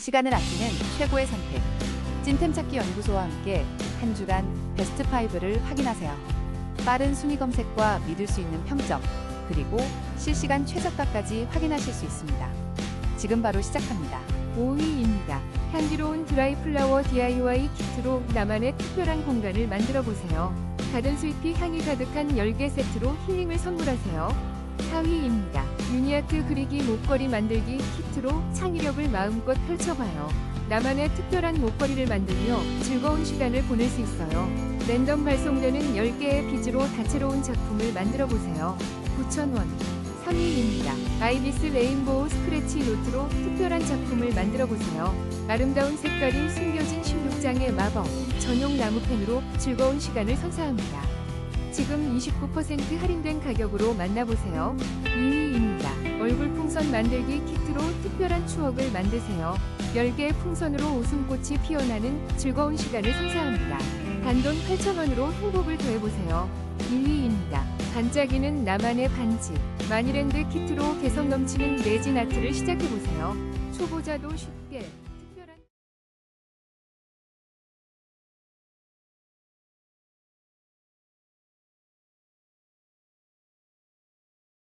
시간을 아끼는 최고의 선택. 찐템 찾기 연구소와 함께 한 주간 베스트 5를 확인하세요. 빠른 순위 검색과 믿을 수 있는 평점, 그리고 실시간 최저가까지 확인하실 수 있습니다. 지금 바로 시작합니다. 5위입니다. 향기로운 드라이 플라워 DIY 키트로 나만의 특별한 공간을 만들어 보세요. 가든 스위피 향이 가득한 10개 세트로 힐링을 선물하세요. 4위입니다. 유니아트 그리기 목걸이 만들기 키트로 창의력을 마음껏 펼쳐봐요. 나만의 특별한 목걸이를 만들며 즐거운 시간을 보낼 수 있어요. 랜덤 발송되는 10개의 비즈로 다채로운 작품을 만들어 보세요. 9,000원. 3위입니다. 아이비스 레인보우 스크래치 노트로 특별한 작품을 만들어 보세요. 아름다운 색깔이 숨겨진 16장의 마법, 전용 나무펜으로 즐거운 시간을 선사합니다. 지금 29% 할인된 가격으로 만나보세요. 2위입니다. 얼굴 풍선 만들기 키트로 특별한 추억을 만드세요. 10개의 풍선으로 웃음꽃이 피어나는 즐거운 시간을 선사합니다. 단돈 8,000원으로 행복을 더해보세요. 1위입니다. 반짝이는 나만의 반지. 마니랜드 키트로 개성 넘치는 레진 아트를 시작해보세요. 초보자도 쉽게